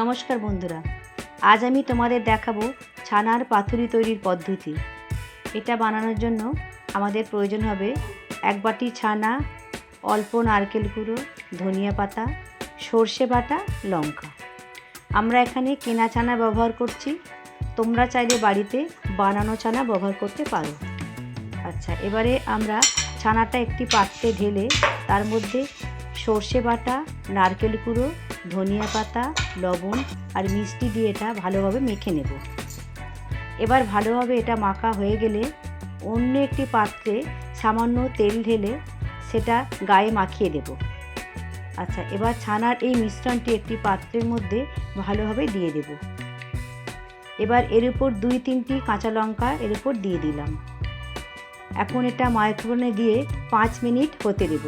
নমস্কার বন্ধুরা। আজ আমি তোমাদের দেখাবো ছানার পাতুরি তৈরির পদ্ধতি। এটা বানানোর জন্য আমাদের প্রয়োজন হবে এক বাটি ছানা, অল্প নারকেল গুঁড়ো, ধনিয়া পাতা, সর্ষে বাটা, লঙ্কা। আমরা এখানে কেনা ছানা ব্যবহার করছি। তোমরা চাইলে বাড়িতে বানানো ছানা ব্যবহার করতে পারো। আচ্ছা এবারে আমরা ছানাটা একটি পাত্রে ঢেলে তার মধ্যে সর্ষে বাটা, নারকেল কুড়ো ধনিয়া পাতা, লবণ আর মিষ্টি দিয়ে এটা ভালোভাবে মেখে নেব। এবার ভালোভাবে এটা মাখা হয়ে গেলে অন্য একটি পাত্রে সামান্য তেল ঢেলে সেটা গায়ে মাখিয়ে দেব। আচ্ছা এবার ছানার এই মিশ্রণটি একটি পাত্রের মধ্যে ভালোভাবে দিয়ে দেব। এবার এর উপর দুই তিনটি কাঁচা লঙ্কা এর উপর দিয়ে দিলাম। এখন এটা মাইক্রোওভেনে দিয়ে পাঁচ মিনিট হতে দেব।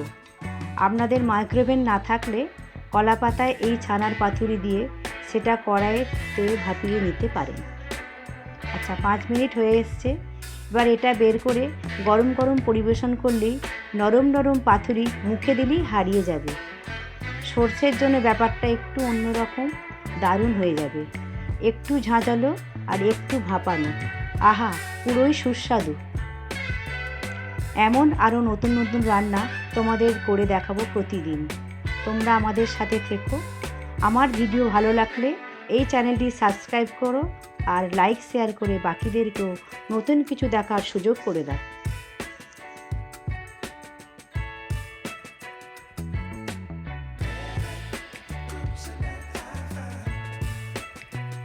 আপনাদের মাইক্রোওভেন না থাকলে কলা পাতায় এই ছানার পাথুরি দিয়ে সেটা কড়াইতে ভাপিয়ে নিতে পারেন। আচ্ছা পাঁচ মিনিট হয়ে এসছে। এবার এটা বের করে গরম গরম পরিবেশন করলেই নরম নরম পাথুরি মুখে দিলেই হারিয়ে যাবে। সর্ষের জন্য ব্যাপারটা একটু অন্যরকম, দারুণ হয়ে যাবে। একটু ঝাঁঝালো আর একটু ভাপানো। আহা, পুরোই সুস্বাদু। এমন আরও নতুন নতুন রান্না তোমাদের করে দেখাবো প্রতিদিন। তোমরা আমাদের সাথে থেকো। আমার ভিডিও ভালো লাগলে এই চ্যানেলটি সাবস্ক্রাইব করো আর লাইক, শেয়ার করে বাকিদেরকেও নতুন কিছু দেখার সুযোগ করে দাও।